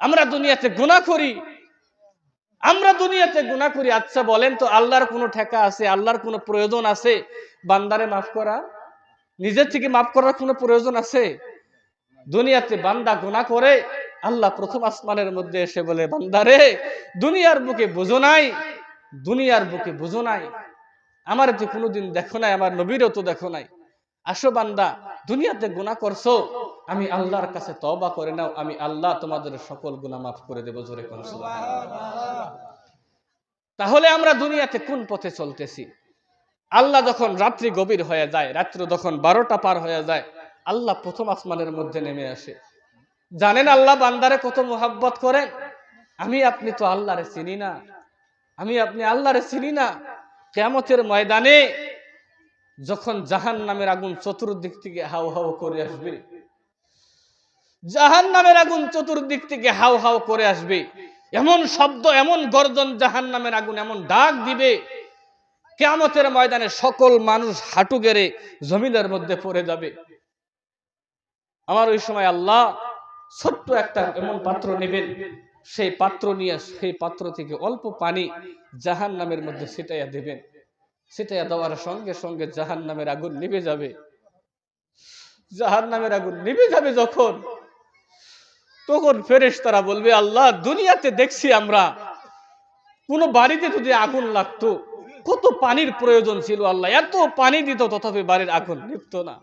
আমরা দুনিয়াতে গুণা করি। আমরা দুনিয়াতে গুণা করি। আচ্ছা বলেন তো, আল্লাহর কোনো ঠেকা আছে? আল্লাহর কোনো প্রয়োজন আছে? বান্দারে মাফ করা? নিজের থেকে মাফ করার কোনো প্রয়োজন আছে? দুনিয়াতে বান্দা গুণা করে, আল্লাহ প্রথম আসমানের মধ্যে এসে বলে, বান্দারে, দুনিয়ার বুকে বুঝো নাই, দুনিয়ার বুকে বুঝো নাই। আমার তো কোনোদিন দেখো নাই, আমার নবীরও তো দেখো নাই। আসো বান্দা, দুনিয়াতে গুনাহ করছ। আমি আল্লাহর কাছে তওবা করে নাও, আমি আল্লাহ তোমাদের সকল গুনাহ মাফ করে দেবো, জোরে তাহলে আমরা দুনিয়াতে কোন পথে চলতেছি? আল্লাহ যখন রাত্রি গভীর হয়ে যায়, রাত্র যখন বারোটা পার হয়ে যায়, আল্লাহ প্রথম আসমানের মধ্যে নেমে আসে। জানেন আল্লাহ বান্দারে কত মোহাব্বত করেন? আমি, আপনি তো আল্লাহরে চিনি না। আমি, আপনি আল্লাহরে চিনি না। কেমতের ময়দানে যখন জাহান নামের আগুন চতুর্দিক থেকে হাউ হাউ করে আসবে জাহান নামের আগুন চতুর্দিক থেকে হাউ হাউ করে আসবে, এমন শব্দ, এমন গর্জন জাহান নামের আগুন, এমন ডাক দিবে, কেয়ামতের ময়দানে সকল মানুষ হাঁটু গেড়ে জমিনের মধ্যে পড়ে যাবে। আমার ওই সময় আল্লাহ ছোট্ট একটা এমন পাত্র নেবেন, সেই পাত্র নিয়ে সেই পাত্র থেকে অল্প পানি জাহান নামের মধ্যে ছিটাইয়া দেবেন। ছিটাইয়া দেওয়ার সঙ্গে সঙ্গে জাহান নামের আগুন নিভে যাবে। জাহান নামের আগুন নিভে যাবে যখন, তখন ফেরেশ তারা বলবে, আল্লাহ, দুনিয়াতে দেখছি আমরা, কোন বাড়িতে যদি আগুন লাগতো, কত পানির প্রয়োজন ছিল আল্লাহ, এত পানি দিত, তথাপি বাড়ির আগুন নিভত না।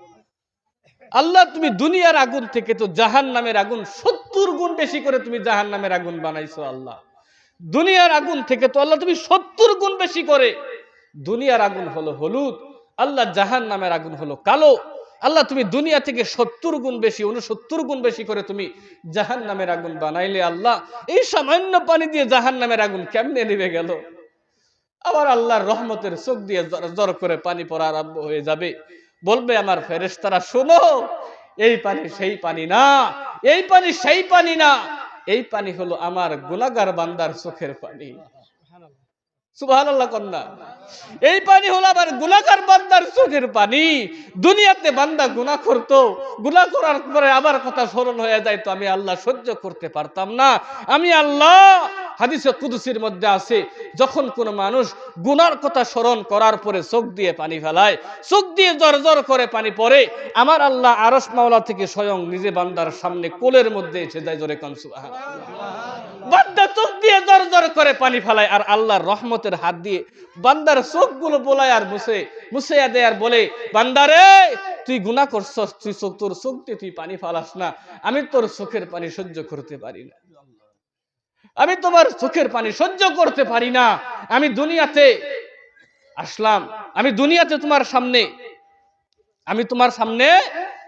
আল্লাহ, তুমি দুনিয়ার আগুন থেকে তো জাহান নামের আগুন সত্তর গুণ বেশি করে তুমি জাহান নামের আগুন বানাইছো আল্লাহ। দুনিয়ার আগুন থেকে তো আল্লাহ, তুমি সত্তর গুণ বেশি করে দুনিয়ার আগুন হলো হলুদ, আল্লাহ জাহান নামের আগুন হলো কালো। আল্লাহ, তুমি দুনিয়া থেকে সত্তর গুণ বেশি উনসত্তর গুণ বেশি করে তুমি জাহান নামের আগুন বানাইলে আল্লাহ। এই সামান্য পানি দিয়ে জাহান নামের আগুন কেমনে নিভে গেল? আবার আল্লাহর রহমতের চোখ দিয়ে জর করে পানি পড়া আরম্ভ হয়ে যাবে। বলবে আমার ফেরেশতারা, শোনো, এই পানি সেই পানি না, এই পানি সেই পানি না, এই পানি হলো আমার গুনাগার বান্দার চোখের পানি। সুবহানাল্লাহ কন্যা। এই পানি হলো আবার গুনাহগার বান্দার চোখের পানি। দুনিয়াতে বান্দা গুনাহ করতো, গুনাহ করার পরে আবার কথা স্মরণ হয়ে যায় তো আমি আল্লাহ সহ্য করতে পারতাম না। আমি আল্লাহ হাদিসে কুদুসির মধ্যে আছে, যখন কোন মানুষ গুনার কথা স্মরণ করার পরে চোখ দিয়ে পানি ফেলায়, চোখ দিয়ে জর জর করে পানি পড়ে, আমার আল্লাহ আরস মাওলা থেকে স্বয়ং নিজে বান্দার সামনে কোলের মধ্যে এসে যায় জোরে কনসুবাহ বান্দা চোখ দিয়ে জর জর করে পানি ফেলায় আর আল্লাহর রহমতের হাত দিয়ে বান্দার চোখগুলো বোলায় আর মুছে মুছে দেয় আর বলে বান্দারে তুই গুনাহ করছস, তুই চোখ, তোর চোখ দিয়ে তুই পানি ফালাস না, আমি তোর চোখের পানি সহ্য করতে পারি না। আমি তোমার চোখের পানি সহ্য করতে পারি না। আমি দুনিয়াতে আসলাম। আমি দুনিয়াতে তোমার সামনে। আমি তোমার সামনে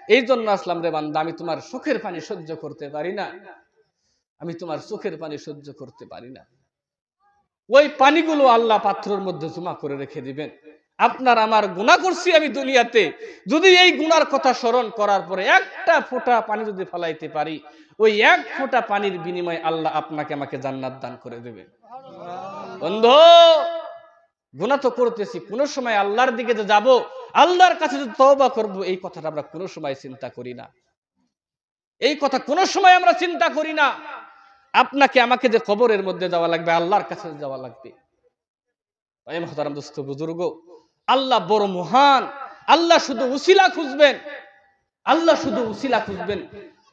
এই জন্য আসলাম রে বান্দা, আমি তোমার চোখের পানি সহ্য করতে পারি না। আমি তোমার চোখের পানি সহ্য করতে পারি না। ওই পানিগুলো আল্লাহ পাত্রর মধ্যে জমা করে রেখে দিবেন। আপনার আমার গুণা করছি আমি দুনিয়াতে। যদি এই গুনার কথা স্মরণ করার পরে একটা ফোঁটা পানি যদি ফেলাইতে পারি, ওই এক ফোঁটা পানির বিনিময়ে আল্লাহ আপনাকে আমাকে জান্নাত দান করে দেবে। বন্ধু গুণা তো করতেছি, কোন সময় আল্লাহর দিকে যে যাব, আল্লাহর কাছে যে তওবা করব, এই কথাটা আমরা কোনো সময় চিন্তা করি না। এই কথা কোনো সময় আমরা চিন্তা করি না। আপনাকে আমাকে যে কবরের মধ্যে যাওয়া লাগবে, আল্লাহর কাছে যাওয়া লাগবে। বুজুর্গ আল্লাহ বড় মহান। আল্লাহ শুধু উসিলা খুঁজবেন। আল্লাহ শুধু উসিলা খুঁজবেন।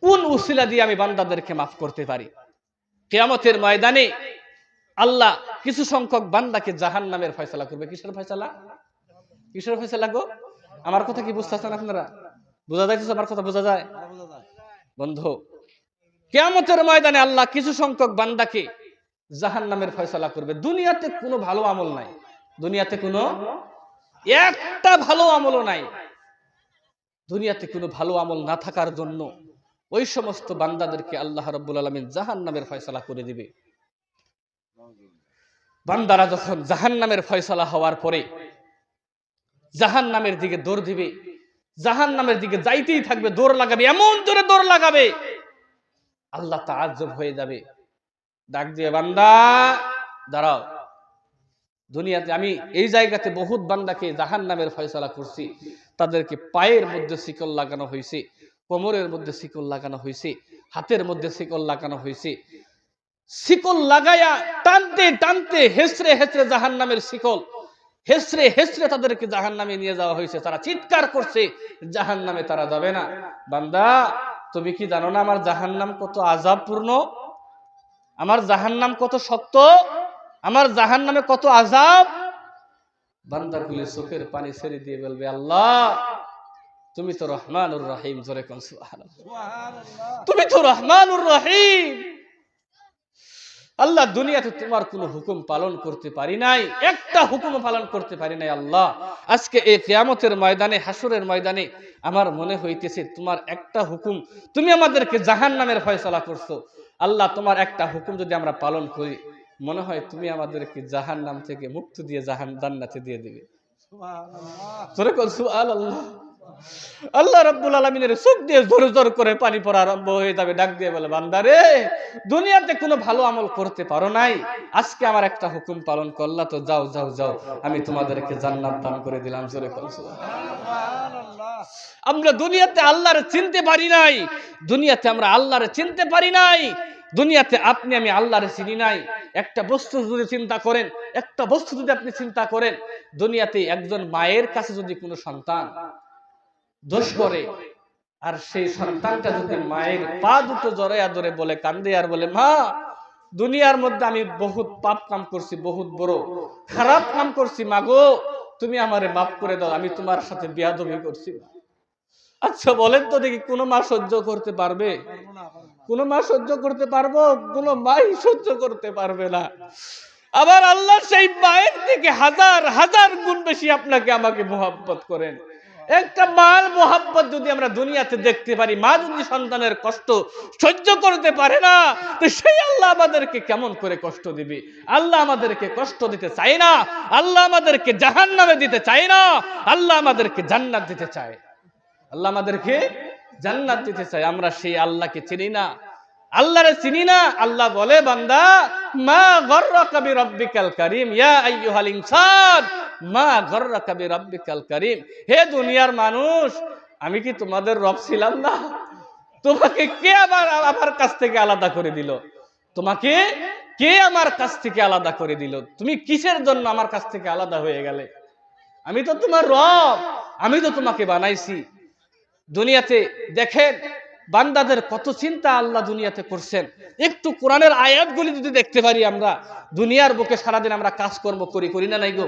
কোন উসিলা দিয়ে আমি বান্দাদেরকে মাফ করতে পারি? কেয়ামতের ময়দানে আল্লাহ কিছু সংখ্যক বান্দাকে জাহান নামের ফয়সলা করবে। কিসের ফয়সলা? কিসের ফয়সলা গো? আমার কথা কি বুঝতেছেন আপনারা? বোঝা যাইতেছে আমার কথা? বোঝা যায়? বন্ধু, কেয়ামতের ময়দানে আল্লাহ কিছু সংখ্যক বান্দাকে জাহান নামের ফয়সলা করবে। দুনিয়াতে কোনো ভালো আমল নাই। দুনিয়াতে কোনো একটা ভালো আমলও নাই। দুনিয়াতে কোনো ভালো আমল না থাকার জন্য ওই সমস্ত বান্দাদেরকে আল্লাহ রব্বুল আলমিন জাহান নামের ফয়সলা করে দিবে। বান্দারা যখন জাহান নামের ফয়সলা হওয়ার পরে জাহান নামের দিকে দৌড় দিবে জাহান নামের দিকে যাইতেই থাকবে, দৌড় লাগাবে, এমন জোরে দৌড় লাগাবে, আল্লাহ তাজ্জব হয়ে যাবে। ডাক দিয়ে, বান্দা, দাঁড়াও। দুনিয়াতে আমি এই জায়গাতে বহুত বান্দাকে জাহান নামের ফয়সলা করছি। তাদেরকে পায়ের মধ্যে শিকল লাগানো হয়েছে কোমরের মধ্যে শিকল লাগানো হয়েছে হাতের মধ্যে শিকল লাগানো হয়েছে শিকল লাগায়া টানতে টানতে হেসরে হেসরে জাহান নামের শিকল, হেসরে হেসরে তাদেরকে জাহান নামে নিয়ে যাওয়া হয়েছে তারা চিৎকার করছে জাহান নামে তারা যাবে না। বান্দা, তুমি কি জানো না আমার জাহান নাম কত আজাবপূর্ণ আমার জাহান নাম কত শক্ত? আমার জাহান নামে কত আজাব বান্দা গুলি চোখের পানি ছেড়ে দিয়ে বলবে আল্লাহ তুমি তো রহমানুর রহিম। জোরে কোন তুমি তো রহমানুর রহিম। আল্লাহ দুনিয়াতে তোমার কোনো হুকুম পালন করতে পারি নাই একটা হুকুম পালন করতে পারি নাই আল্লাহ। আজকে এই কিয়ামতের ময়দানে হাসুরের ময়দানে আমার মনে হইতেছে তোমার একটা হুকুম তুমি আমাদেরকে জাহান নামের ফয়সলা করছ। আল্লাহ তোমার একটা হুকুম যদি আমরা পালন করি মনে হয় তুমি আমাদেরকে জাহান নাম থেকে মুক্ত দিয়ে জাহান জান্নাতে দিয়ে দিবে। আল্লাহ রাব্বুল আলামিনের চোখ দিয়ে জোর জোর করে পানি পড়া আরম্ভ হয়ে যাবে ডাক দিয়ে বলে বান্দারে দুনিয়াতে কোনো ভালো আমল করতে পারো নাই। আজকে আমার একটা হুকুম পালন করলা তো যাও যাও যাও। আমি তোমাদেরকে জান্নাত দান করে দিলাম জোরে আমরা দুনিয়াতে আল্লাহর চিনতে পারি নাই। দুনিয়াতে আমরা আল্লাহর চিনতে পারি নাই। দুনিয়াতে আপনি আমি আল্লাহরে চিনি নাই। একটা বস্তু যদি চিন্তা করেন, একটা বস্তু যদি আপনি চিন্তা করেন, দুনিয়াতে একজন মায়ের কাছে যদি কোনো সন্তান দোষ করে, আর সেই সন্তানটা যদি মায়ের পা দুটো জড়াইয়া ধরে বলে কান্দে আর বলে, মা, দুনিয়ার মধ্যে আমি বহুত পাপ কাম করছি, বহুত বড় খারাপ কাম করছি মাগো তুমি আমারে মাফ করে দাও, আমি তোমার সাথে বিয়াদবি করছি। আচ্ছা বলেন তো দেখি কোনো মা সহ্য করতে পারবে? কোনো মা সহ্য করতে পারব, কোনো মাই সহ্য করতে পারবে না। আবার আল্লাহ সেই মায়ের থেকে হাজার হাজার গুণ বেশি আপনাকে আমাকে মোহাব্বত করেন। একটা মার মোহাব্বত যদি আমরা দুনিয়াতে দেখতে পারি, মা যদি সন্তানের কষ্ট সহ্য করতে পারে না, তো সেই আল্লাহ আমাদেরকে কেমন করে কষ্ট দিবে? আল্লাহ আমাদেরকে কষ্ট দিতে চায় না, আল্লাহ আমাদেরকে জাহান নামে দিতে চায় না, আল্লাহ আমাদেরকে জান্নাত দিতে চায়। আল্লাহ আমাদেরকে জান্নাত দিতে চায় আমরা সেই আল্লাহকে চিনি না। আল্লাহরে চিনি না, আল্লাহ বলে, বান্দা, মা গর্রাকা বিরাব্বিকাল কারীম, ইয়া আইয়ুহাল ইনসান, মা গর্রাকা বিরাব্বিকাল কারীম। হে দুনিয়ার মানুষ, আমি কি তোমাদের রব ছিলাম না? তোমাকে কে আবার আমার কাছ থেকে আলাদা করে দিল? তোমাকে কে আমার কাছ থেকে আলাদা করে দিল? তুমি কিসের জন্য আমার কাছ থেকে আলাদা হয়ে গেলে? আমি তো তোমার রব, আমি তো তোমাকে বানাইছি। দুনিয়াতে দেখেন, বান্দাদের কত চিন্তা আল্লাহ দুনিয়াতে করছেন। একটু কোরআনের আয়াতগুলি যদি দেখতে পারি আমরা, দুনিয়ার বুকে সারাদিন আমরা কাজকর্ম করি করি না নাই গো?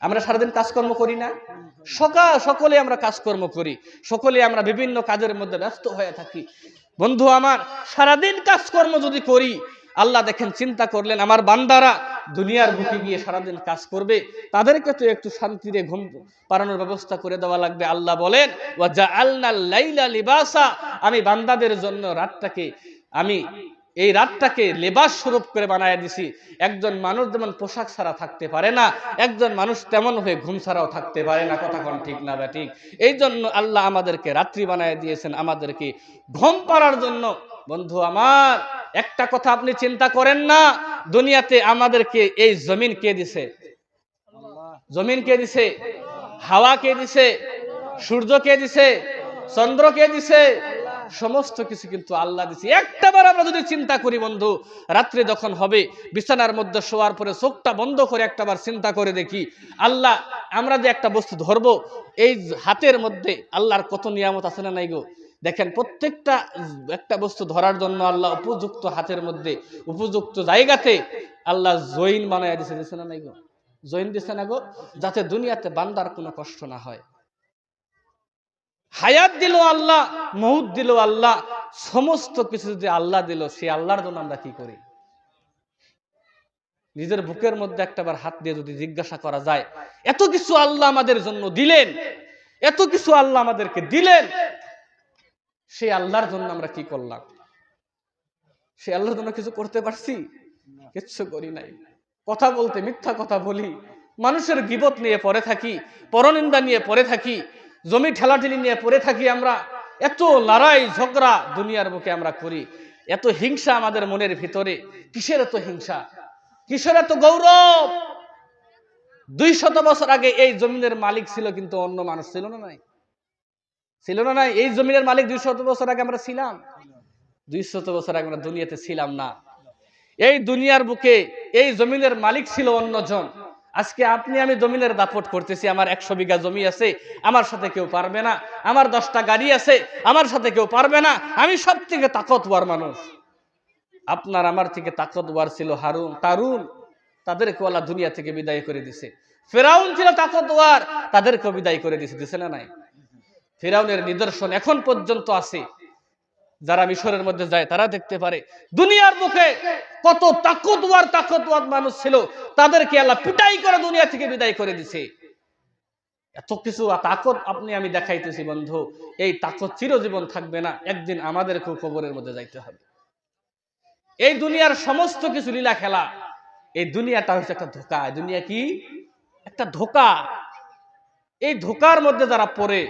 আমরা সারাদিন কাজকর্ম করি না? সকাল সকলে আমরা কাজকর্ম করি, সকলে আমরা বিভিন্ন কাজের মধ্যে ব্যস্ত হয়ে থাকি। বন্ধু আমার, সারাদিন কাজকর্ম যদি করি আল্লাহ দেখেন, চিন্তা করলেন, আমার বান্দারা দুনিয়ার বুকে গিয়ে সারাদিন কাজ করবে, তাদেরকে তো একটু শান্তিতে ঘুম পাড়ানোর ব্যবস্থা করে দেওয়া লাগবে। আল্লাহ বলেন লাইলা লিবাসা আমি বান্দাদের জন্য রাতটাকে, আমি এই রাতটাকে লেবাস স্বরূপ করে বানায় দিছি। একজন মানুষ যেমন পোশাক ছাড়া থাকতে পারে না, একজন মানুষ তেমন হয়ে ঘুম ছাড়াও থাকতে পারে না, কথা কোন ঠিক না বা ঠিক? এই জন্য আল্লাহ আমাদেরকে রাত্রি বানায় দিয়েছেন, আমাদেরকে ঘুম পাড়ার জন্য বন্ধু আমার, একটা কথা আপনি চিন্তা করেন না, দুনিয়াতে আমাদেরকে এই জমিন কে দিছে? জমিন কে দিছে? হাওয়া কে দিছে? সূর্য কে দিছে? চন্দ্র কে দিছে? সমস্ত কিছু কিন্তু আল্লাহ দিছে। একটাবার আমরা যদি চিন্তা করি বন্ধু, রাত্রে যখন হবে, বিছানার মধ্যে শোয়ার পরে চোখটা বন্ধ করে একটাবার চিন্তা করে দেখি, আল্লাহ, আমরা যে একটা বস্তু ধরবো, এই হাতের মধ্যে আল্লাহর কত নিয়ামত আছে না নাই গো? দেখেন, প্রত্যেকটা একটা বস্তু ধরার জন্য আল্লাহ উপযুক্ত হাতের মধ্যে, উপযুক্ত জায়গাতে আল্লাহ জৈন বানায় দিছে দিছে না গো? জৈন দিছে না গো? যাতে দুনিয়াতে বান্দার কোনো কষ্ট না হয়। হায়াত দিল আল্লাহ মহুদ দিল আল্লাহ, সমস্ত কিছু যদি আল্লাহ দিল, সে আল্লাহর জন্য আমরা কি করি? নিজের বুকের মধ্যে একটাবার হাত দিয়ে যদি জিজ্ঞাসা করা যায়, এত কিছু আল্লাহ আমাদের জন্য দিলেন, এত কিছু আল্লাহ আমাদেরকে দিলেন সেই আল্লাহর জন্য আমরা কি করলাম? সে আল্লাহর জন্য কিছু করতে পারছি? কিচ্ছু করি নাই। কথা বলতে মিথ্যা কথা বলি। মানুষের গিবত নিয়ে পড়ে থাকি, পরনিন্দা নিয়ে পড়ে থাকি, জমি ঠেলাঠেলি নিয়ে পড়ে থাকি আমরা। এত লড়াই, ঝগড়া দুনিয়ার বুকে আমরা করি। এত হিংসা আমাদের মনের ভিতরে। কিসের এত হিংসা? কিসের এত গৌরব? দুই শত বছর আগে এই জমিনের মালিক ছিল কিন্তু অন্য মানুষ ছিল না নাই? ছিল না নাই এই জমিনের মালিক দুই শত বছর আগে আমরা ছিলাম। দুইশত বছর আগে আমরা দুনিয়াতে ছিলাম না। এই দুনিয়ার বুকে এই জমিনের মালিক ছিল অন্যজন। আজকে আপনি, আমি জমিনের দাপট করতেছি, আমার একশো বিঘা জমি আছে, আমার সাথে কেউ পারবে না, আমার দশটা গাড়ি আছে, আমার সাথে কেউ পারবে না, আমি সব থেকে তাকতওয়ার মানুষ। আপনার আমার থেকে তাকতওয়ার ছিল হারুন, তারুন, তাদেরকে আল্লাহ দুনিয়া থেকে বিদায় করে দিছে। ফেরাউন ছিল তাকতওয়ার, তাদেরকেও বিদায় করে দিছে দিছে না নাই? ফেরাউনের নিদর্শন এখন পর্যন্ত আছে। যারা মিশরের মধ্যে যায়, তারা দেখতে পারে, দুনিয়ার মুখে কত তাকতওয়ার তাকতওয়ার মানুষ ছিল, তাদেরকে আল্লাহ পিটাই করে দুনিয়া থেকে বিদায় করে দিছে। এত কিছু তাকত আপনি, আমি দেখাইতেছি বন্ধু, এই তাকত চিরজীবন থাকবে না, একদিন আমাদেরকেও কবরের মধ্যে যাইতে হবে। এই দুনিয়ার সমস্ত কিছু লীলা খেলা, এই দুনিয়াটা হচ্ছে একটা ধোকা দুনিয়া কি? একটা ধোকা। এই ধোকার মধ্যে যারা পড়ে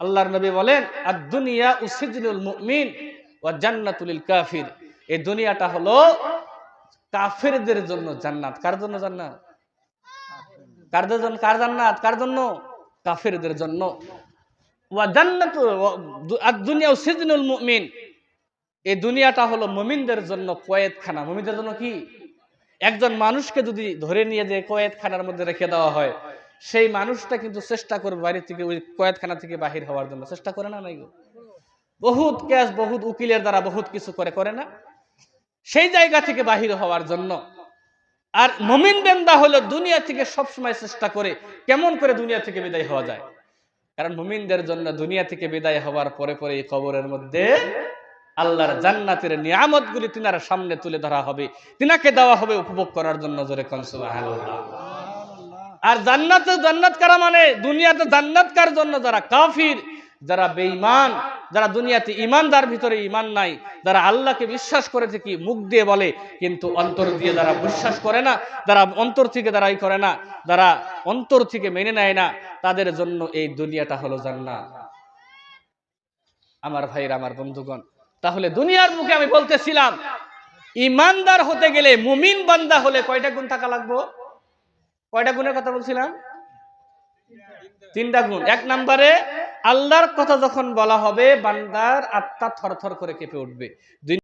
আল্লাহর নবী বলেন আর দুনিয়া উসিজনুল মুমিন ওয়া জান্নাতুল কাফির। এই দুনিয়াটা হলো কাফেরদের জন্য জান্নাত। কার জন্য জান্নাত? কার জন্য, কার জান্নাত? কার জন্য? কাফেরদের জন্য। ওয়া জান্নাতু আর দুনিয়া উসিজনুল মুমিন। এই দুনিয়াটা হলো মুমিনদের জন্য কয়েদখানা। মুমিনদের জন্য কি? একজন মানুষকে যদি ধরে নিয়ে যে কয়েদখানার মধ্যে রেখে দেওয়া হয় সেই মানুষটা কিন্তু চেষ্টা করবে বাড়ি থেকে ওই কয়েদখানা থেকে বাহির হওয়ার জন্য। চেষ্টা করে না নাই? বহুত ক্যাশ, বহুত উকিলের দ্বারা বহুত কিছু করে করে না? সেই জায়গা থেকে বাহির হওয়ার জন্য। আর মমিন বেন্দা হলো দুনিয়া থেকে সব সময় চেষ্টা করে কেমন করে দুনিয়া থেকে বিদায় হওয়া যায়। কারণ মুমিনদের জন্য দুনিয়া থেকে বিদায় হওয়ার পরে পরে এই কবরের মধ্যে আল্লাহর জান্নাতের নিয়ামত গুলি তিনার সামনে তুলে ধরা হবে। তিনাকে দেওয়া হবে উপভোগ করার জন্য জোরে কনসুবাহ আর জান্নাতে জান্নাত কারা মানে? দুনিয়াতে জান্নাত কার জন্য? যারা কাফির, যারা বেঈমান, যারা দুনিয়াতে ইমানদার ভিতরে ইমান নাই, যারা আল্লাহকে বিশ্বাস করেছে কি মুখ দিয়ে বলে, কিন্তু অন্তর দিয়ে যারা বিশ্বাস করে না, যারা অন্তর থেকে যারা ই করে না, যারা অন্তর থেকে মেনে নেয় না, তাদের জন্য এই দুনিয়াটা হলো জান্নাত। আমার ভাইরা আমার বন্ধুগণ, তাহলে দুনিয়ার মুখে আমি বলতেছিলাম ইমানদার হতে গেলে মুমিন বান্দা হলে কয়টা গুণ থাকা লাগবো? কয়টা গুণের কথা বলছিলাম? তিনটা গুণ। এক নম্বরে, আল্লাহর কথা যখন বলা হবে, বান্দার আত্মা থরথর করে কেঁপে উঠবে। দুই